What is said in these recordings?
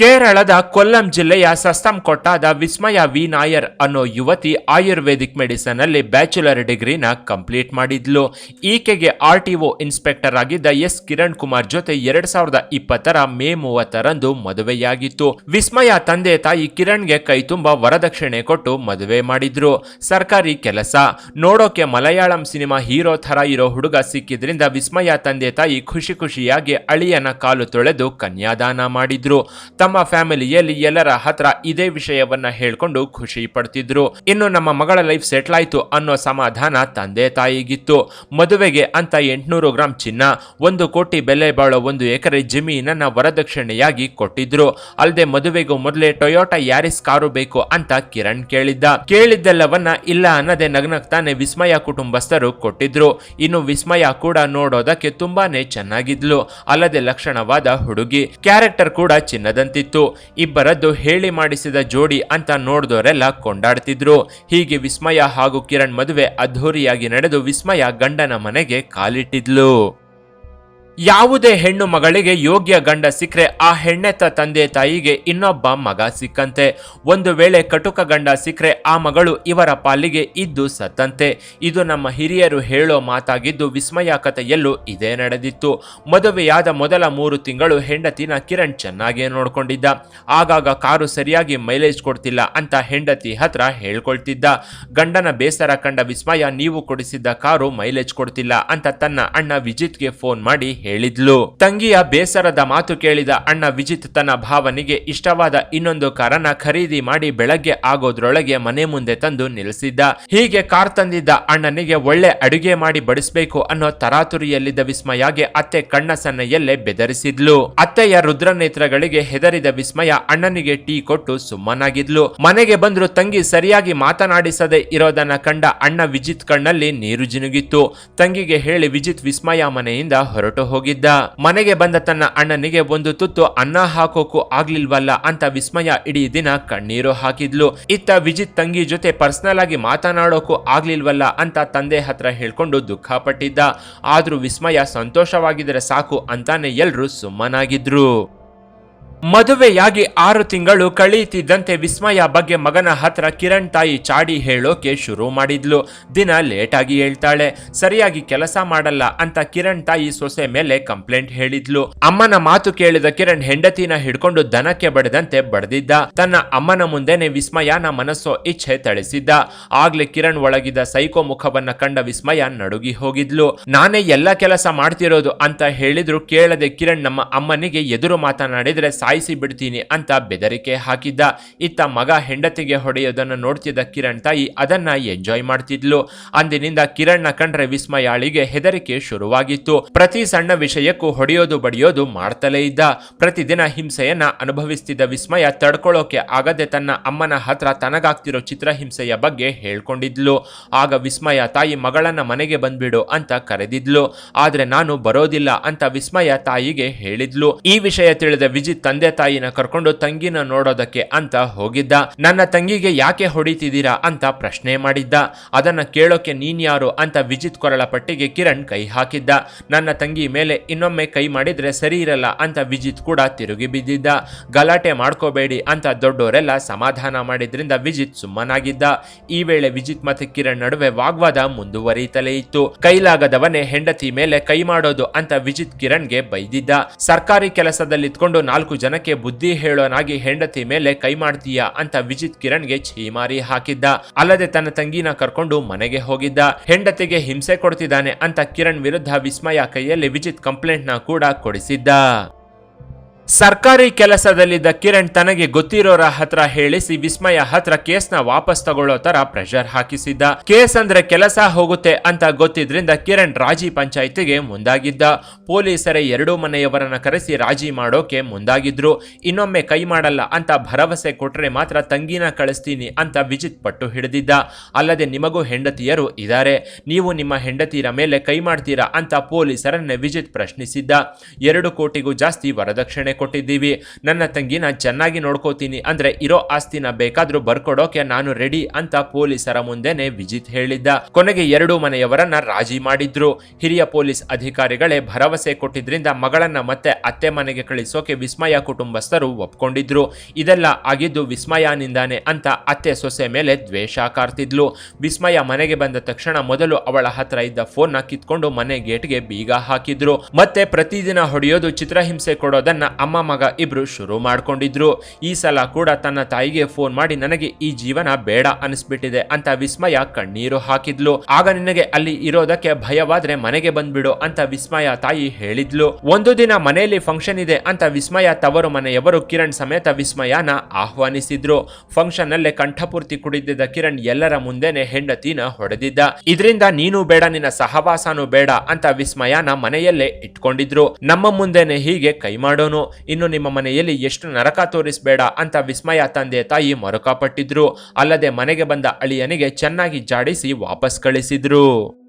ಕೇರಳದ ಕೊಲ್ಲಂ ಜಿಲ್ಲೆಯ ಸಸ್ತಂಕೊಟ್ಟಾದ ವಿಸ್ಮಯ ವಿ. ನಾಯರ್ ಅನ್ನೋ ಯುವತಿ ಆಯುರ್ವೇದಿಕ್ ಮೆಡಿಸನ್ ಅಲ್ಲಿ ಬ್ಯಾಚುಲರ್ ಡಿಗ್ರಿನ ಕಂಪ್ಲೀಟ್ ಮಾಡಿದ್ಲು. ಈಕೆಗೆ ಆರ್ ಟಿ ಒ ಇನ್ಸ್ಪೆಕ್ಟರ್ ಆಗಿದ್ದ ಎಸ್. ಕಿರಣ್ ಕುಮಾರ್ ಜೊತೆ ಎರಡ್ ಸಾವಿರದ ಇಪ್ಪತ್ತರ ಮೇ ಮೂವತ್ತರಂದು ಮದುವೆಯಾಗಿತ್ತು. ವಿಸ್ಮಯ ತಂದೆ ತಾಯಿ ಕಿರಣ್ಗೆ ಕೈ ತುಂಬ ವರದಕ್ಷಿಣೆ ಕೊಟ್ಟು ಮದುವೆ ಮಾಡಿದ್ರು. ಸರ್ಕಾರಿ ಕೆಲಸ. ನೋಡೋಕೆ ಮಲಯಾಳಂ ಸಿನಿಮಾ ಹೀರೋ ಥರ ಇರೋ ಹುಡುಗ ಸಿಕ್ಕಿದ್ರಿಂದ ವಿಸ್ಮಯ ತಂದೆ ತಾಯಿ ಖುಷಿ ಖುಷಿಯಾಗಿ ಅಳಿಯನ ಕಾಲು ತೊಳೆದು ಕನ್ಯಾದಾನ ಮಾಡಿದ್ರು. ತಮ್ಮ ಫ್ಯಾಮಿಲಿಯಲ್ಲಿ ಎಲ್ಲರ ಹತ್ರ ಇದೇ ವಿಷಯವನ್ನ ಹೇಳ್ಕೊಂಡು ಖುಷಿ ಪಡ್ತಿದ್ರು. ಇನ್ನು ನಮ್ಮ ಮಗಳ ಲೈಫ್ ಸೆಟ್ಲ್ ಆಯ್ತು ಅನ್ನೋ ಸಮಾಧಾನ ತಂದೆ ತಾಯಿಗಿತ್ತು. ಮದುವೆಗೆ ಅಂತ ಎಂಟ್ನೂರು ಗ್ರಾಂ ಚಿನ್ನ, ಒಂದು ಕೋಟಿ ಬೆಲೆ ಬಾಳೋ ಒಂದು ಎಕರೆ ಜಮೀನನ್ನ ವರದಕ್ಷಿಣೆಯಾಗಿ ಕೊಟ್ಟಿದ್ರು. ಅಲ್ಲದೆ ಮದುವೆಗೂ ಮೊದಲೇ ಟೊಯೋಟಾ ಯಾರಿಸ್ ಕಾರು ಬೇಕು ಅಂತ ಕಿರಣ್ ಕೇಳಿದ್ದ. ಕೇಳಿದ್ದೆಲ್ಲವನ್ನ ಇಲ್ಲ ಅನ್ನದೆ ನಗ್ನಗ್ತಾನೆ ವಿಸ್ಮಯ ಕುಟುಂಬಸ್ಥರು ಕೊಟ್ಟಿದ್ರು. ಇನ್ನು ವಿಸ್ಮಯ ಕೂಡ ನೋಡೋದಕ್ಕೆ ತುಂಬಾನೇ ಚೆನ್ನಾಗಿದ್ಲು. ಅಲ್ಲದೆ ಲಕ್ಷಣವಾದ ಹುಡುಗಿ. ಕ್ಯಾರೆಕ್ಟರ್ ಕೂಡ ಚಿನ್ನದಂತಿತ್ತು ಇಬ್ಬರದ್ದು ಹೇಳಿ ಮಾಡಿಸಿದ ಜೋಡಿ ಅಂತ ನೋಡಿದವರೆಲ್ಲ ಕೊಂಡಾಡ್ತಿದ್ರು. ಹೀಗೆ ವಿಸ್ಮಯ ಹಾಗೂ ಕಿರಣ್ ಮದುವೆ ಅದ್ಧೂರಿಯಾಗಿ ನಡೆದು ವಿಸ್ಮಯ ಗಂಡನ ಮನೆಗೆ ಕಾಲಿಟ್ಟಿದ್ಲು. ಯಾವುದೇ ಹೆಣ್ಣು ಮಗಳಿಗೆ ಯೋಗ್ಯ ಗಂಡ ಸಿಕ್ಕರೆ ಆ ಹೆಣ್ಣೆತ್ತ ತಂದೆ ತಾಯಿಗೆ ಇನ್ನೊಬ್ಬ ಮಗ ಸಿಕ್ಕಂತೆ. ಒಂದು ವೇಳೆ ಕಟುಕ ಗಂಡ ಸಿಕ್ಕರೆ ಆ ಮಗಳು ಇವರ ಪಾಲಿಗೆ ಇದ್ದು ಸತ್ತಂತೆ. ಇದು ನಮ್ಮ ಹಿರಿಯರು ಹೇಳೋ ಮಾತಾಗಿದ್ದು ವಿಸ್ಮಯ ಕಥೆಯಲ್ಲೂ ಇದೇ ನಡೆದಿತ್ತು. ಮದುವೆಯಾದ ಮೊದಲ ಮೂರು ತಿಂಗಳು ಹೆಂಡತಿನ ಕಿರಣ್ ಚೆನ್ನಾಗಿ ನೋಡ್ಕೊಂಡಿದ್ದ. ಆಗಾಗ ಕಾರು ಸರಿಯಾಗಿ ಮೈಲೇಜ್ ಕೊಡ್ತಿಲ್ಲ ಅಂತ ಹೆಂಡತಿ ಹತ್ರ ಹೇಳ್ಕೊಳ್ತಿದ್ದ. ಗಂಡನ ಬೇಸರ ಕಂಡ ವಿಸ್ಮಯ, ನೀವು ಕೊಡಿಸಿದ್ದ ಕಾರು ಮೈಲೇಜ್ ಕೊಡ್ತಿಲ್ಲ ಅಂತ ತನ್ನ ಅಣ್ಣ ವಿಜಿತ್ಗೆ ಫೋನ್ ಮಾಡಿ ಹೇಳಿದ್ಲು. ತಂಗಿಯ ಬೇಸರದ ಮಾತು ಕೇಳಿದ ಅಣ್ಣ ವಿಜಿತ್ ತನ್ನ ಭಾವನಿಗೆ ಇಷ್ಟವಾದ ಇನ್ನೊಂದು ಕಾರನ್ನ ಖರೀದಿ ಮಾಡಿ ಬೆಳಗ್ಗೆ ಆಗೋದ್ರೊಳಗೆ ಮನೆ ಮುಂದೆ ತಂದು ನಿಲ್ಲಿಸಿದ್ದ. ಹೀಗೆ ಕಾರ್ ತಂದಿದ್ದ ಅಣ್ಣನಿಗೆ ಒಳ್ಳೆ ಅಡುಗೆ ಮಾಡಿ ಬಡಿಸ್ಬೇಕು ಅನ್ನೋ ತರಾತುರಿಯಲ್ಲಿದ್ದ ವಿಸ್ಮಯಗೆ ಅತ್ತೆ ಕಣ್ಣ ಸನ್ನೆಯಲ್ಲೇ ಬೆದರಿಸಿದ್ಲು. ಅತ್ತೆಯ ರುದ್ರನೇತ್ರಗಳಿಗೆ ಹೆದರಿದ ವಿಸ್ಮಯ ಅಣ್ಣನಿಗೆ ಟೀ ಕೊಟ್ಟು ಸುಮ್ಮನಾಗಿದ್ಲು. ಮನೆಗೆ ಬಂದ್ರು ತಂಗಿ ಸರಿಯಾಗಿ ಮಾತನಾಡಿಸದೆ ಇರೋದನ್ನ ಕಂಡ ಅಣ್ಣ ವಿಜಿತ್ ಕಣ್ಣಲ್ಲಿ ನೀರು ಜಿನುಗಿತ್ತು. ತಂಗಿಗೆ ಹೇಳಿ ವಿಜಿತ್ ವಿಸ್ಮಯ ಮನೆಯಿಂದ ಹೊರಟು ಹೋಗಿದ್ದ. ಮನೆಗೆ ಬಂದ ತನ್ನ ಅಣ್ಣನಿಗೆ ಒಂದು ತುತ್ತು ಅನ್ನ ಹಾಕೋಕು ಆಗ್ಲಿಲ್ವಲ್ಲ ಅಂತ ವಿಸ್ಮಯ ಇಡೀ ದಿನ ಕಣ್ಣೀರು ಹಾಕಿದ್ಲು. ಇತ್ತ ವಿಜಿತ್ ತಂಗಿ ಜೊತೆ ಪರ್ಸನಲ್ ಆಗಿ ಮಾತನಾಡೋಕು ಆಗ್ಲಿಲ್ವಲ್ಲ ಅಂತ ತಂದೆ ಹತ್ರ ಹೇಳ್ಕೊಂಡು ದುಃಖ ಪಟ್ಟಿದ್ದ ಆದ್ರೂ ವಿಸ್ಮಯ ಸಂತೋಷವಾಗಿದ್ರೆ ಸಾಕು ಅಂತಾನೆ ಎಲ್ರು ಸುಮ್ಮನಾಗಿದ್ರು. ಮದುವೆಯಾಗಿ ಆರು ತಿಂಗಳು ಕಳೆಯುತ್ತಿದ್ದಂತೆ ವಿಸ್ಮಯ ಬಗ್ಗೆ ಮಗನ ಹತ್ರ ಕಿರಣ್ ತಾಯಿ ಚಾಡಿ ಹೇಳೋಕೆ ಶುರು ಮಾಡಿದ್ಲು. ದಿನ ಲೇಟಾಗಿ ಹೇಳ್ತಾಳೆ. ಸರಿಯಾಗಿ ಕೆಲಸ ಮಾಡಲ್ಲ ಅಂತ ಕಿರಣ್ ತಾಯಿ ಸೊಸೆ ಮೇಲೆ ಕಂಪ್ಲೇಂಟ್ ಹೇಳಿದ್ಲು. ಅಮ್ಮನ ಮಾತು ಕೇಳಿದ ಕಿರಣ್ ಹೆಂಡತಿನ ಹಿಡ್ಕೊಂಡು ದನಕ್ಕೆ ಬಡದಂತೆ ಬಡದಿದ್ದ. ತನ್ನ ಅಮ್ಮನ ಮುಂದೆನೆ ವಿಸ್ಮಯನ ಮನಸ್ಸೋ ಇಚ್ಛೆ ತಳಿಸಿದ್ದ. ಆಗ್ಲೇ ಕಿರಣ್ ಒಳಗಿದ್ದ ಸೈಕೋ ಮುಖವನ್ನ ಕಂಡ ವಿಸ್ಮಯ ನಡುಗಿ ಹೋಗಿದ್ಲು. ನಾನೇ ಎಲ್ಲ ಕೆಲಸ ಮಾಡ್ತಿರೋದು ಅಂತ ಹೇಳಿದ್ರು ಕೇಳದೆ ಕಿರಣ್ ನಮ್ಮ ಅಮ್ಮನಿಗೆ ಎದುರು ಮಾತನಾಡಿದ್ರೆ ಸಾಯಿಸಿ ಬಿಡ್ತೀನಿ ಅಂತ ಬೆದರಿಕೆ ಹಾಕಿದ್ದ. ಇತ್ತ ಮಗ ಹೆಂಡತಿಗೆ ಹೊಡೆಯೋದನ್ನ ನೋಡ್ತಿದ್ದ ಕಿರಣ್ ತಾಯಿ ಅದನ್ನ ಎಂಜಾಯ್ ಮಾಡ್ತಿದ್ಲು. ಅಂದಿನಿಂದ ಕಿರಣ್ನ ಕಂಡ್ರೆ ವಿಸ್ಮಯಾಳಿಗೆ ಹೆದರಿಕೆ ಶುರುವಾಗಿತ್ತು. ಪ್ರತಿ ಸಣ್ಣ ವಿಷಯಕ್ಕೂ ಹೊಡೆಯೋದು ಬಡಿಯೋದು ಮಾಡ್ತಲೇ ಇದ್ದ. ಪ್ರತಿದಿನ ಹಿಂಸೆಯನ್ನ ಅನುಭವಿಸ್ತಿದ್ದ ವಿಸ್ಮಯ ತಡ್ಕೊಳ್ಳೋಕೆ ಆಗದೆ ತನ್ನ ಅಮ್ಮನ ಹತ್ರ ತನಗಾಗ್ತಿರೋ ಚಿತ್ರಹಿಂಸೆಯ ಬಗ್ಗೆ ಹೇಳ್ಕೊಂಡಿದ್ಲು. ಆಗ ವಿಸ್ಮಯ, ತಾಯಿ, ಮಗಳನ್ನ ಮನೆಗೆ ಬಂದ್ಬಿಡು ಅಂತ ಕರೆದಿದ್ಲು. ಆದ್ರೆ ನಾನು ಬರೋದಿಲ್ಲ ಅಂತ ವಿಸ್ಮಯ ತಾಯಿಗೆ ಹೇಳಿದ್ಲು. ಈ ವಿಷಯ ತಿಳಿದ ವಿಜಿತ್ ತಂದೆ ತಾಯಿನ ಕರ್ಕೊಂಡು ತಂಗಿನ ನೋಡೋದಕ್ಕೆ ಅಂತ ಹೋಗಿದ್ದ. ನನ್ನ ತಂಗಿಗೆ ಯಾಕೆ ಹೊಡಿತಿದ್ದೀರಾ ಅಂತ ಪ್ರಶ್ನೆ ಮಾಡಿದ್ದ. ಅದನ್ನ ಕೇಳೋಕೆ ನೀನ್ಯಾರು ಅಂತ ವಿಜಿತ್ ಕೊರಳ ಪಟ್ಟಿಗೆ ಕಿರಣ್ ಕೈ ಹಾಕಿದ್ದ. ನನ್ನ ತಂಗಿ ಮೇಲೆ ಇನ್ನೊಮ್ಮೆ ಕೈ ಮಾಡಿದ್ರೆ ಸರಿ ಇರಲ್ಲ ಅಂತ ವಿಜಿತ್ ಕೂಡ ತಿರುಗಿ ಬಿದ್ದಿದ್ದ. ಗಲಾಟೆ ಮಾಡ್ಕೋಬೇಡಿ ಅಂತ ದೊಡ್ಡೋರೆಲ್ಲ ಸಮಾಧಾನ ಮಾಡಿದ್ರಿಂದ ವಿಜಿತ್ ಸುಮ್ಮನಾಗಿದ್ದ. ಈ ವೇಳೆ ವಿಜಿತ್ ಮತ್ತೆ ಕಿರಣ್ ನಡುವೆ ವಾಗ್ವಾದ ಮುಂದುವರಿಯುತ್ತಲೇ ಇತ್ತು. ಕೈಲಾಗದವನೇ ಹೆಂಡತಿ ಮೇಲೆ ಕೈ ಮಾಡೋದು ಅಂತ ವಿಜಿತ್ ಕಿರಣ್ಗೆ ಬೈದಿದ್ದ. ಸರ್ಕಾರಿ ಕೆಲಸದಲ್ಲಿತ್ಕೊಂಡು ನಾಲ್ಕು ಜನಕ್ಕೆ ಬುದ್ಧಿ ಹೇಳೋನಾಗಿ ಹೆಂಡತಿ ಮೇಲೆ ಕೈ ಮಾಡ್ತೀಯಾ ಅಂತ ವಿಜಿತ್ ಕಿರಣ್ಗೆ ಛೀಮಾರಿ ಹಾಕಿದ್ದ. ಅಲ್ಲದೆ ತನ್ನ ತಂಗಿನ ಕರ್ಕೊಂಡು ಮನೆಗೆ ಹೋಗಿದ್ದ. ಹೆಂಡತಿಗೆ ಹಿಂಸೆ ಕೊಡ್ತಿದ್ದಾನೆ ಅಂತ ಕಿರಣ್ ವಿರುದ್ಧ ವಿಸ್ಮಯ ಕೈಯಲ್ಲಿ ವಿಜಿತ್ ಕಂಪ್ಲೇಂಟ್ನ ಕೂಡ ಕೊಡಿಸಿದ್ದ. ಸರ್ಕಾರಿ ಕೆಲಸದಲ್ಲಿದ್ದ ಕಿರಣ್ ತನಗೆ ಗೊತ್ತಿರೋರ ಹತ್ರ ಹೇಳಿಸಿ ವಿಸ್ಮಯ ಹತ್ರ ಕೇಸ್ನ ವಾಪಸ್ ತಗೊಳ್ಳೋ ತರ ಪ್ರೆಷರ್ ಹಾಕಿಸಿದ್ದ. ಕೇಸ್ ಅಂದ್ರೆ ಕೆಲಸ ಹೋಗುತ್ತೆ ಅಂತ ಗೊತ್ತಿದ್ರಿಂದ ಕಿರಣ್ ರಾಜಿ ಪಂಚಾಯಿತಿಗೆ ಮುಂದಾಗಿದ್ದ. ಪೊಲೀಸರೇ ಎರಡೂ ಮನೆಯವರನ್ನ ಕರೆಸಿ ರಾಜಿ ಮಾಡೋಕೆ ಮುಂದಾಗಿದ್ರು. ಇನ್ನೊಮ್ಮೆ ಕೈ ಮಾಡಲ್ಲ ಅಂತ ಭರವಸೆ ಕೊಟ್ರೆ ಮಾತ್ರ ತಂಗಿನ ಕಳಿಸ್ತೀನಿ ಅಂತ ವಿಜಿತ್ ಪಟ್ಟು ಹಿಡಿದಿದ್ದ. ಅಲ್ಲದೆ ನಿಮಗೂ ಹೆಂಡತಿಯರು ಇದ್ದಾರೆ. ನೀವು ನಿಮ್ಮ ಹೆಂಡತಿಯರ ಮೇಲೆ ಕೈ ಮಾಡ್ತೀರಾ ಅಂತ ಪೊಲೀಸರನ್ನೇ ವಿಜಿತ್ ಪ್ರಶ್ನಿಸಿದ್ದ. ಎರಡು ಕೋಟಿಗೂ ಜಾಸ್ತಿ ವರದಕ್ಷಿಣೆ ಕೊಟ್ಟಿದ್ದೀವಿ. ನನ್ನ ತಂಗಿನ ಚೆನ್ನಾಗಿ ನೋಡ್ಕೋತೀನಿ. ಅಂದ್ರೆ ಇರೋ ಆಸ್ತಿನ ಬೇಕಾದ್ರೂ ಬರ್ಕೊಡೋಕೆ ನಾನು ರೆಡಿ ಅಂತ ಪೊಲೀಸರ ಮುಂದೆನೆ ವಿಜಿತ್ ಹೇಳಿದ್ದ. ಕೊನೆಗೆ ಎರಡು ಮನೆಯವರನ್ನ ರಾಜಿ ಮಾಡಿದ್ರು. ಹಿರಿಯ ಪೊಲೀಸ್ ಅಧಿಕಾರಿಗಳೇ ಭರವಸೆ ಕೊಟ್ಟಿದ್ರಿಂದ ಮಗಳನ್ನ ಮತ್ತೆ ಅತ್ತೆ ಮನೆಗೆ ಕಳಿಸೋಕೆ ವಿಸ್ಮಯ ಕುಟುಂಬಸ್ಥರು ಒಪ್ಕೊಂಡಿದ್ರು. ಇದೆಲ್ಲ ಆಗಿದ್ದು ವಿಸ್ಮಯನಿಂದಾನೆ ಅಂತ ಅತ್ತೆ ಸೊಸೆ ಮೇಲೆ ದ್ವೇಷ ಕಾರ್ತಿದ್ಲು. ವಿಸ್ಮಯ ಮನೆಗೆ ಬಂದ ತಕ್ಷಣ ಮೊದಲು ಅವಳ ಹತ್ರ ಇದ್ದ ಫೋನ್ನ ಕಿತ್ಕೊಂಡು ಮನೆ ಗೇಟ್ಗೆ ಬೀಗ ಹಾಕಿದ್ರು. ಮತ್ತೆ ಪ್ರತಿದಿನ ಹೊಡೆಯೋದು ಚಿತ್ರಹಿಂಸೆ ಕೊಡೋದನ್ನ ಅಮ್ಮ ಮಗ ಇಬ್ರು ಶುರು ಮಾಡ್ಕೊಂಡಿದ್ರು. ಈ ಸಲ ಕೂಡ ತನ್ನ ತಾಯಿಗೆ ಫೋನ್ ಮಾಡಿ ನನಗೆ ಈ ಜೀವನ ಬೇಡ ಅನಿಸ್ಬಿಟ್ಟಿದೆ ಅಂತ ವಿಸ್ಮಯ ಕಣ್ಣೀರು ಹಾಕಿದ್ಲು. ಆಗ ನಿನಗೆ ಅಲ್ಲಿ ಇರೋದಕ್ಕೆ ಭಯವಾದ್ರೆ ಮನೆಗೆ ಬಂದ್ಬಿಡು ಅಂತ ವಿಸ್ಮಯ ತಾಯಿ ಹೇಳಿದ್ಲು. ಒಂದು ದಿನ ಮನೆಯಲ್ಲಿ ಫಂಕ್ಷನ್ ಇದೆ ಅಂತ ವಿಸ್ಮಯ ತವರು ಮನೆಯವರು ಕಿರಣ್ ಸಮೇತ ವಿಸ್ಮಯನ ಆಹ್ವಾನಿಸಿದ್ರು. ಫಂಕ್ಷನ್ ಅಲ್ಲೇ ಕಂಠಪೂರ್ತಿ ಕುಡಿದಿದ್ದ ಕಿರಣ್ ಎಲ್ಲರ ಮುಂದೆನೆ ಹೆಂಡತಿನ ಹೊಡೆದಿದ್ದ. ಇದರಿಂದ ನೀನು ಬೇಡ, ನಿನ್ನ ಸಹವಾಸನೂ ಬೇಡ ಅಂತ ವಿಸ್ಮಯನ ಮನೆಯಲ್ಲೇ ಇಟ್ಕೊಂಡಿದ್ರು. ನಮ್ಮ ಮುಂದೆನೆ ಹೀಗೆ ಕೈ ಮಾಡೋನು. ಇನ್ನು ನಿಮ್ಮ ಮನೆಯಲ್ಲಿ ಎಷ್ಟು ನರಕ ತೋರಿಸಬೇಡ ಅಂತ ವಿಸ್ಮಯ ತಂದೆ ತಾಯಿ ಮರುಕಪಟ್ಟಿದ್ರು. ಅಲ್ಲದೆ ಮನೆಗೆ ಬಂದ ಅಳಿಯನಿಗೆ ಚೆನ್ನಾಗಿ ಜಾಡಿಸಿ ವಾಪಸ್ ಕಳಿಸಿದ್ರು.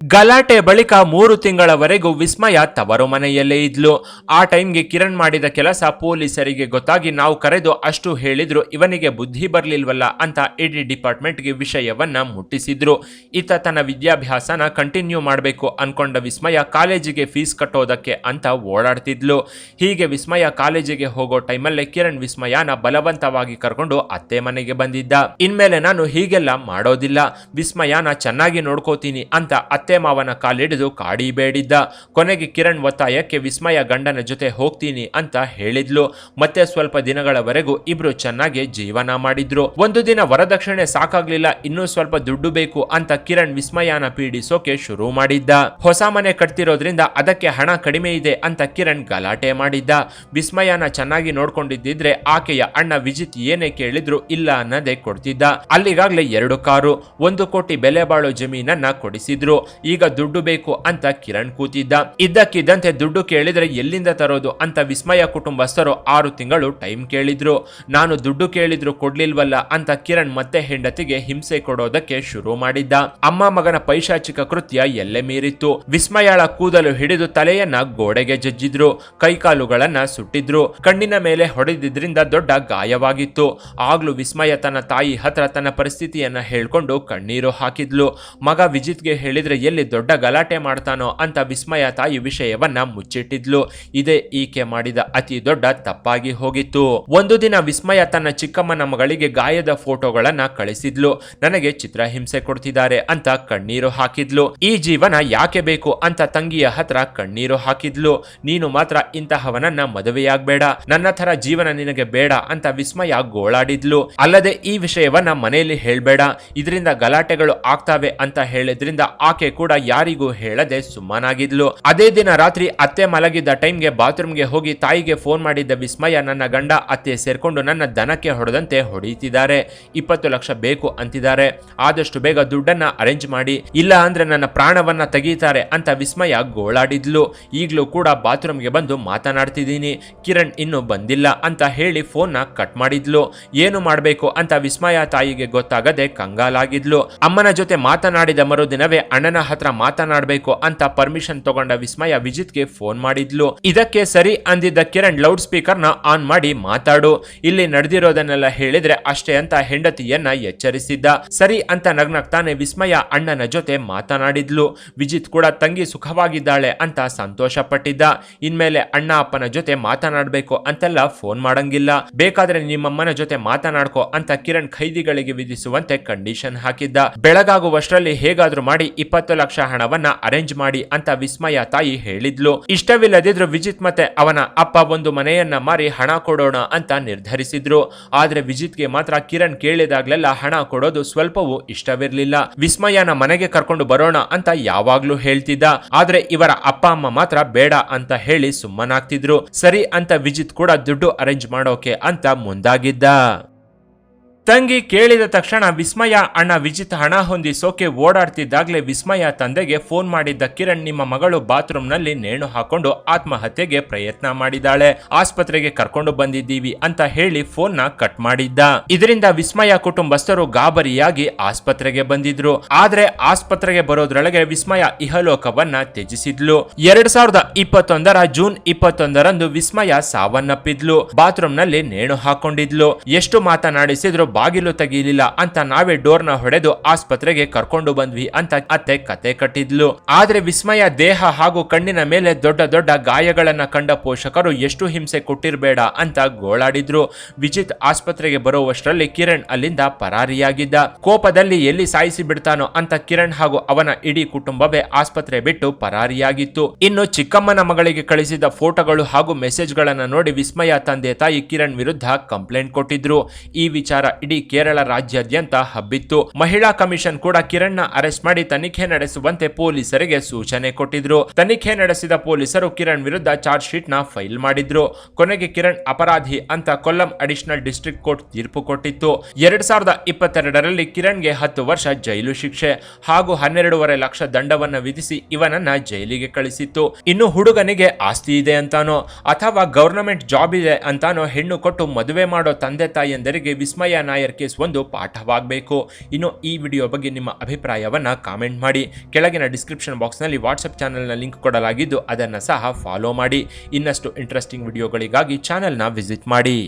ಗಲಾಟೆ ಬಳಿಕ ಮೂರು ತಿಂಗಳವರೆಗೂ ವಿಸ್ಮಯ ತವರು ಮನೆಯಲ್ಲೇ ಇದ್ಲು. ಆ ಟೈಮ್ಗೆ ಕಿರಣ್ ಮಾಡಿದ ಕೆಲಸ ಪೊಲೀಸರಿಗೆ ಗೊತ್ತಾಗಿ ನಾವು ಕರೆದು ಅಷ್ಟು ಹೇಳಿದ್ರು, ಇವನಿಗೆ ಬುದ್ಧಿ ಬರಲಿಲ್ವಲ್ಲ ಅಂತ ಇಡಿ ಡಿಪಾರ್ಟ್ಮೆಂಟ್ಗೆ ವಿಷಯವನ್ನ ಮುಟ್ಟಿಸಿದ್ರು. ಈತ ತನ್ನ ವಿದ್ಯಾಭ್ಯಾಸನ ಕಂಟಿನ್ಯೂ ಮಾಡಬೇಕು ಅನ್ಕೊಂಡ ವಿಸ್ಮಯ ಕಾಲೇಜಿಗೆ ಫೀಸ್ ಕಟ್ಟೋದಕ್ಕೆ ಅಂತ ಓಡಾಡ್ತಿದ್ಲು. ಹೀಗೆ ವಿಸ್ಮಯ ಕಾಲೇಜಿಗೆ ಹೋಗೋ ಟೈಮಲ್ಲೇ ಕಿರಣ್ ವಿಸ್ಮಯನ ಬಲವಂತವಾಗಿ ಕರ್ಕೊಂಡು ಅತ್ತೆ ಮನೆಗೆ ಬಂದಿದ್ದ. ಇನ್ಮೇಲೆ ನಾನು ಹೀಗೆಲ್ಲ ಮಾಡೋದಿಲ್ಲ. ವಿಸ್ಮಯನ ಚೆನ್ನಾಗಿ ನೋಡ್ಕೋತೀನಿ ಅಂತ ಅತ್ತೆ ಮಾವನ ಕಾಲಿಡಿದು ಕಾಡಿ ಬೇಡಿದ್ದ. ಕೊನೆಗೆ ಕಿರಣ್ ಒತ್ತಾಯಕ್ಕೆ ವಿಸ್ಮಯ ಗಂಡನ ಜೊತೆ ಹೋಗ್ತೀನಿ ಅಂತ ಹೇಳಿದ್ಲು. ಮತ್ತೆ ಸ್ವಲ್ಪ ದಿನಗಳವರೆಗೂ ಇಬ್ರು ಚೆನ್ನಾಗಿ ಜೀವನ ಮಾಡಿದ್ರು. ಒಂದು ದಿನ ವರದಕ್ಷಿಣೆ ಸಾಕಾಗ್ಲಿಲ್ಲ, ಇನ್ನೂ ಸ್ವಲ್ಪ ದುಡ್ಡು ಬೇಕು ಅಂತ ಕಿರಣ್ ವಿಸ್ಮಯಾನ ಪೀಡಿಸೋಕೆ ಶುರು ಮಾಡಿದ್ದ. ಹೊಸ ಮನೆ ಕಟ್ತಿರೋದ್ರಿಂದ ಅದಕ್ಕೆ ಹಣ ಕಡಿಮೆ ಇದೆ ಅಂತ ಕಿರಣ್ ಗಲಾಟೆ ಮಾಡಿದ್ದ. ವಿಸ್ಮಯಾನ ಚೆನ್ನಾಗಿ ನೋಡ್ಕೊಂಡಿದ್ದಿದ್ರೆ ಆಕೆಯ ಅಣ್ಣ ವಿಜಿತ್ ಏನೇ ಕೇಳಿದ್ರು ಇಲ್ಲ ಅನ್ನದೇ ಕೊಡ್ತಿದ್ದ. ಅಲ್ಲಿಗಾಗ್ಲೇ ಎರಡು ಕಾರು, ಒಂದು ಕೋಟಿ ಬೆಲೆ ಬಾಳೋ ಜಮೀನನ್ನ ಕೊಡಿಸಿದ್ರು. ಈಗ ದುಡ್ಡು ಬೇಕು ಅಂತ ಕಿರಣ್ ಕೂತಿದ್ದ. ಇದ್ದಕ್ಕಿದ್ದಂತೆ ದುಡ್ಡು ಕೇಳಿದ್ರೆ ಎಲ್ಲಿಂದ ತರೋದು ಅಂತ ವಿಸ್ಮಯ ಕುಟುಂಬಸ್ಥರು ಆರು ತಿಂಗಳು ಟೈಮ್ ಕೇಳಿದ್ರು. ನಾನು ದುಡ್ಡು ಕೇಳಿದ್ರು ಕೊಡ್ಲಿಲ್ವಲ್ಲ ಅಂತ ಕಿರಣ್ ಮತ್ತೆ ಹೆಂಡತಿಗೆ ಹಿಂಸೆ ಕೊಡೋದಕ್ಕೆ ಶುರು ಮಾಡಿದ್ದ. ಅಮ್ಮ ಮಗನ ಪೈಶಾಚಿಕ ಕೃತ್ಯ ಎಲ್ಲೆ ಮೀರಿತ್ತು. ವಿಸ್ಮಯಾಳ ಕೂದಲು ಹಿಡಿದು ತಲೆಯನ್ನ ಗೋಡೆಗೆ ಜಜ್ಜಿದ್ರು. ಕೈಕಾಲುಗಳನ್ನ ಸುಟ್ಟಿದ್ರು. ಕಣ್ಣಿನ ಮೇಲೆ ಹೊಡೆದಿದ್ರಿಂದ ದೊಡ್ಡ ಗಾಯವಾಗಿತ್ತು. ಆಗ್ಲೂ ವಿಸ್ಮಯ ತನ್ನ ತಾಯಿ ಹತ್ರ ತನ್ನ ಪರಿಸ್ಥಿತಿಯನ್ನ ಹೇಳ್ಕೊಂಡು ಕಣ್ಣೀರು ಹಾಕಿದ್ಲು. ಮಗ ವಿಜಿತ್ಗೆ ಹೇಳಿದ್ರೆ ಎಲ್ಲಿ ದೊಡ್ಡ ಗಲಾಟೆ ಮಾಡ್ತಾನೋ ಅಂತ ವಿಸ್ಮಯ ತಾಯಿ ವಿಷಯವನ್ನ ಮುಚ್ಚಿಟ್ಟಿದ್ಲು. ಇದೇ ಈಕೆ ಮಾಡಿದ ಅತಿ ದೊಡ್ಡ ತಪ್ಪಾಗಿ ಹೋಗಿತ್ತು. ಒಂದು ದಿನ ವಿಸ್ಮಯ ತನ್ನ ಚಿಕ್ಕಮ್ಮನ ಮಗಳಿಗೆ ಗಾಯದ ಫೋಟೋಗಳನ್ನ ಕಳಿಸಿದ್ಲು. ನನಗೆ ಚಿತ್ರ ಹಿಂಸೆ ಕೊಡ್ತಿದ್ದಾರೆ ಅಂತ ಕಣ್ಣೀರು ಹಾಕಿದ್ಲು. ಈ ಜೀವನ ಯಾಕೆ ಬೇಕು ಅಂತ ತಂಗಿಯ ಹತ್ರ ಕಣ್ಣೀರು ಹಾಕಿದ್ಲು. ನೀನು ಮಾತ್ರ ಇಂತಹವನನ್ನ ಮದುವೆಯಾಗ್ಬೇಡ. ನನ್ನ ತರ ಜೀವನ ನಿನಗೆ ಬೇಡ ಅಂತ ವಿಸ್ಮಯ ಗೋಳಾಡಿದ್ಲು. ಅಲ್ಲದೆ ಈ ವಿಷಯವನ್ನ ಮನೆಯಲ್ಲಿ ಹೇಳ್ಬೇಡ. ಇದರಿಂದ ಗಲಾಟೆಗಳು ಆಗ್ತಾವೆ ಅಂತ ಹೇಳಿದ್ರಿಂದ ಆಕೆ ಕೂಡ ಯಾರಿಗೂ ಹೇಳದೆ ಸುಮ್ಮನಾಗಿದ್ಲು. ಅದೇ ದಿನ ರಾತ್ರಿ ಅತ್ತೆ ಮಲಗಿದ್ದ ಟೈಮ್ಗೆ ಬಾತ್ರೂಮ್ಗೆ ಹೋಗಿ ತಾಯಿಗೆ ಫೋನ್ ಮಾಡಿದ್ದ ವಿಸ್ಮಯ ನನ್ನ ಗಂಡ ಅತ್ತೆ ಸೇರ್ಕೊಂಡು ನನ್ನ ದನಕ್ಕೆ ಹೊಡೆದಂತೆ ಹೊಡೆಯುತ್ತಿದ್ದಾರೆ ಇಪ್ಪತ್ತು ಲಕ್ಷ ಬೇಕು ಅಂತಿದ್ದಾರೆ. ಆದಷ್ಟು ಬೇಗ ದುಡ್ಡನ್ನ ಅರೇಂಜ್ ಮಾಡಿ. ಇಲ್ಲ ಅಂದ್ರೆ ನನ್ನ ಪ್ರಾಣವನ್ನ ತೆಗೀತಾರೆ ಅಂತ ವಿಸ್ಮಯ ಗೋಳಾಡಿದ್ಲು. ಈಗಲೂ ಕೂಡ ಬಾತ್ರೂಮ್ಗೆ ಬಂದು ಮಾತನಾಡ್ತಿದ್ದೀನಿ. ಕಿರಣ್ ಇನ್ನು ಬಂದಿಲ್ಲ ಅಂತ ಹೇಳಿ ಫೋನ್ನ ಕಟ್ ಮಾಡಿದ್ಲು. ಏನು ಮಾಡಬೇಕು ಅಂತ ವಿಸ್ಮಯ ತಾಯಿಗೆ ಗೊತ್ತಾಗದೆ ಕಂಗಾಲಾಗಿದ್ಲು. ಅಮ್ಮನ ಜೊತೆ ಮಾತನಾಡಿದ ಮರುದಿನವೇ ಅಣ್ಣನ ಹತ್ರ ಮಾತನಾಡಬೇಕು ಅಂತ ಪರ್ಮಿಷನ್ ತಗೊಂಡ ವಿಸ್ಮಯ ವಿಜಿತ್ಗೆ ಫೋನ್ ಮಾಡಿದ್ಲು. ಇದಕ್ಕೆ ಸರಿ ಅಂದಿದ್ದ ಕಿರಣ್ ಲೌಡ್ ಸ್ಪೀಕರ್ನ ಆನ್ ಮಾಡಿ ಮಾತಾಡು. ಇಲ್ಲಿ ನಡೆದಿರೋದನ್ನೆಲ್ಲ ಹೇಳಿದ್ರೆ ಅಷ್ಟೇ ಅಂತ ಹೆಂಡತಿಯನ್ನ ಎಚ್ಚರಿಸಿದ್ದ. ಸರಿ ಅಂತ ನಗ್ನಗ್ತಾನೆ ವಿಸ್ಮಯ ಅಣ್ಣನ ಜೊತೆ ಮಾತನಾಡಿದ್ಲು. ವಿಜಿತ್ ಕೂಡ ತಂಗಿ ಸುಖವಾಗಿದ್ದಾಳೆ ಅಂತ ಸಂತೋಷ ಪಟ್ಟಿದ್ದ ಇನ್ಮೇಲೆ ಅಣ್ಣ ಅಪ್ಪನ ಜೊತೆ ಮಾತನಾಡಬೇಕು ಅಂತೆಲ್ಲ ಫೋನ್ ಮಾಡಂಗಿಲ್ಲ. ಬೇಕಾದ್ರೆ ನಿಮ್ಮಮ್ಮನ ಜೊತೆ ಮಾತನಾಡ್ಕೋ ಅಂತ ಕಿರಣ್ ಖೈದಿಗಳಿಗೆ ವಿಧಿಸುವಂತೆ ಕಂಡೀಷನ್ ಹಾಕಿದ್ದ. ಬೆಳಗಾಗುವಷ್ಟರಲ್ಲಿ ಹೇಗಾದ್ರೂ ಮಾಡಿ ಇಪ್ಪತ್ತು ಲಕ್ಷ ಹಣವನ್ನ ಅರೇಂಜ್ ಮಾಡಿ ಅಂತ ವಿಸ್ಮಯ ತಾಯಿ ಹೇಳಿದ್ಲು. ಇಷ್ಟವಿಲ್ಲದಿದ್ರು ವಿಜಿತ್ ಮತ್ತೆ ಅವನ ಅಪ್ಪ ಒಂದು ಮನೆಯನ್ನ ಮಾರಿ ಹಣ ಕೊಡೋಣ ಅಂತ ನಿರ್ಧರಿಸಿದ್ರು. ಆದ್ರೆ ವಿಜಿತ್ಗೆ ಮಾತ್ರ ಕಿರಣ್ ಕೇಳಿದಾಗ್ಲೆಲ್ಲ ಹಣ ಕೊಡೋದು ಸ್ವಲ್ಪವೂ ಇಷ್ಟವಿರ್ಲಿಲ್ಲ. ವಿಸ್ಮಯನ ಮನೆಗೆ ಕರ್ಕೊಂಡು ಬರೋಣ ಅಂತ ಯಾವಾಗ್ಲೂ ಹೇಳ್ತಿದ್ದ. ಆದ್ರೆ ಇವರ ಅಪ್ಪ ಅಮ್ಮ ಮಾತ್ರ ಬೇಡ ಅಂತ ಹೇಳಿ ಸುಮ್ಮನಾಗ್ತಿದ್ರು. ಸರಿ ಅಂತ ವಿಜಿತ್ ಕೂಡ ದುಡ್ಡು ಅರೇಂಜ್ ಮಾಡೋಕೆ ಅಂತ ಮುಂದಾಗಿದ್ದ. ತಂಗಿ ಕೇಳಿದ ತಕ್ಷಣ ವಿಸ್ಮಯ ಅಣ್ಣ ವಿಜಿತ್ ಹಣ ಹೊಂದಿಸೋಕೆ ಓಡಾಡ್ತಿದ್ದಾಗಲೇ ವಿಸ್ಮಯ ತಂದೆಗೆ ಫೋನ್ ಮಾಡಿದ್ದ ಕಿರಣ್ ನಿಮ್ಮ ಮಗಳು ಬಾತ್ರೂಮ್ನಲ್ಲಿ ನೇಣು ಹಾಕೊಂಡು ಆತ್ಮಹತ್ಯೆಗೆ ಪ್ರಯತ್ನ ಮಾಡಿದ್ದಾಳೆ. ಆಸ್ಪತ್ರೆಗೆ ಕರ್ಕೊಂಡು ಬಂದಿದ್ದೀವಿ ಅಂತ ಹೇಳಿ ಫೋನ್ನ ಕಟ್ ಮಾಡಿದ್ದ. ಇದರಿಂದ ವಿಸ್ಮಯ ಕುಟುಂಬಸ್ಥರು ಗಾಬರಿಯಾಗಿ ಆಸ್ಪತ್ರೆಗೆ ಬಂದಿದ್ರು. ಆದ್ರೆ ಆಸ್ಪತ್ರೆಗೆ ಬರೋದ್ರೊಳಗೆ ವಿಸ್ಮಯ ಇಹಲೋಕವನ್ನ ತ್ಯಜಿಸಿದ್ಲು. ಎರಡ್ ಸಾವಿರದ ಇಪ್ಪತ್ತೊಂದರ ಜೂನ್ ಇಪ್ಪತ್ತೊಂದರಂದು ವಿಸ್ಮಯ ಸಾವನ್ನಪ್ಪಿದ್ಲು. ಬಾತ್ರೂಮ್ನಲ್ಲಿ ನೇಣು ಹಾಕೊಂಡಿದ್ಲು. ಎಷ್ಟು ಮಾತನಾಡಿಸಿದ್ರು ಬಾಗಿಲು ತೆಗೀಲಿಲ್ಲ ಅಂತ ನಾವೇ ಡೋರ್ನ ಹೊಡೆದು ಆಸ್ಪತ್ರೆಗೆ ಕರ್ಕೊಂಡು ಬಂದ್ವಿ ಅಂತ ಅತ್ತೆ ಕತೆ ಕಟ್ಟಿದ್ಲು. ಆದ್ರೆ ವಿಸ್ಮಯ, ದೇಹ ಹಾಗೂ ಕಣ್ಣಿನ ಮೇಲೆ ದೊಡ್ಡ ದೊಡ್ಡ ಗಾಯಗಳನ್ನ ಕಂಡ ಪೋಷಕರು ಎಷ್ಟು ಹಿಂಸೆ ಕೊಟ್ಟಿರಬೇಡ ಅಂತ ಗೋಳಾಡಿದ್ರು. ವಿಜಿತ್ ಆಸ್ಪತ್ರೆಗೆ ಬರುವಷ್ಟರಲ್ಲಿ ಕಿರಣ್ ಅಲ್ಲಿಂದ ಪರಾರಿಯಾಗಿದ್ದ. ಕೋಪದಲ್ಲಿ ಎಲ್ಲಿ ಸಾಯಿಸಿ ಬಿಡ್ತಾನೋ ಅಂತ ಕಿರಣ್ ಹಾಗೂ ಅವನ ಇಡೀ ಕುಟುಂಬವೇ ಆಸ್ಪತ್ರೆ ಬಿಟ್ಟು ಪರಾರಿಯಾಗಿತ್ತು. ಇನ್ನು ಚಿಕ್ಕಮ್ಮನ ಮಗಳಿಗೆ ಕಳಿಸಿದ ಫೋಟೋಗಳು ಹಾಗೂ ಮೆಸೇಜ್ಗಳನ್ನು ನೋಡಿ ವಿಸ್ಮಯ ತಂದೆ ತಾಯಿ ಕಿರಣ್ ವಿರುದ್ಧ ಕಂಪ್ಲೇಂಟ್ ಕೊಟ್ಟಿದ್ರು. ಈ ವಿಚಾರ ಇಡೀ ಕೇರಳ ರಾಜ್ಯಾದ್ಯಂತ ಹಬ್ಬಿತ್ತು. ಮಹಿಳಾ ಕಮಿಷನ್ ಕೂಡ ಕಿರಣ್ ಅರೆಸ್ಟ್ ಮಾಡಿ ತನಿಖೆ ನಡೆಸುವಂತೆ ಪೊಲೀಸರಿಗೆ ಸೂಚನೆ ಕೊಟ್ಟಿದ್ರು. ತನಿಖೆ ನಡೆಸಿದ ಪೊಲೀಸರು ಕಿರಣ್ ವಿರುದ್ಧ ಚಾರ್ಜ್ ಶೀಟ್ನ ಫೈಲ್ ಮಾಡಿದ್ರು. ಕೊನೆಗೆ ಕಿರಣ್ ಅಪರಾಧಿ ಅಂತ ಕೊಲ್ಲಂ ಅಡಿಷನಲ್ ಡಿಸ್ಟ್ರಿಕ್ಟ್ ಕೋರ್ಟ್ ತೀರ್ಪು ಕೊಟ್ಟಿತ್ತು. ಎರಡ್ ಸಾವಿರದ ಇಪ್ಪತ್ತೆರಡರಲ್ಲಿ ಕಿರಣ್ಗೆ ಹತ್ತು ವರ್ಷ ಜೈಲು ಶಿಕ್ಷೆ ಹಾಗೂ ಹನ್ನೆರಡೂವರೆ ಲಕ್ಷ ದಂಡವನ್ನ ವಿಧಿಸಿ ಇವನನ್ನ ಜೈಲಿಗೆ ಕಳಿಸಿತ್ತು. ಇನ್ನು ಹುಡುಗನಿಗೆ ಆಸ್ತಿ ಇದೆ ಅಂತಾನೋ ಅಥವಾ ಗವರ್ನಮೆಂಟ್ ಜಾಬ್ ಇದೆ ಅಂತಾನೋ ಹೆಣ್ಣು ಕೊಟ್ಟು ಮದುವೆ ಮಾಡೋ ತಂದೆ ತಾಯಿಯಂದರಿಗೆ ವಿಸ್ಮಯ ನಾಯರ್ ಕೇಸ್ ಒಂದು ಪಾಠವಾಗಬೇಕು. ಇನ್ನು ಈ ವಿಡಿಯೋ ಬಗ್ಗೆ ನಿಮ್ಮ ಅಭಿಪ್ರಾಯವನ್ನು ಕಾಮೆಂಟ್ ಮಾಡಿ. ಕೆಳಗಿನ ಡಿಸ್ಕ್ರಿಪ್ಷನ್ ಬಾಕ್ಸ್ನಲ್ಲಿ ವಾಟ್ಸಪ್ ಚಾನಲ್ನ ಲಿಂಕ್ ಕೊಡಲಾಗಿದ್ದು ಅದನ್ನು ಸಹ ಫಾಲೋ ಮಾಡಿ. ಇನ್ನಷ್ಟು ಇಂಟ್ರೆಸ್ಟಿಂಗ್ ವಿಡಿಯೋಗಳಿಗಾಗಿ ಚಾನೆಲ್ನ ವಿಸಿಟ್ ಮಾಡಿ.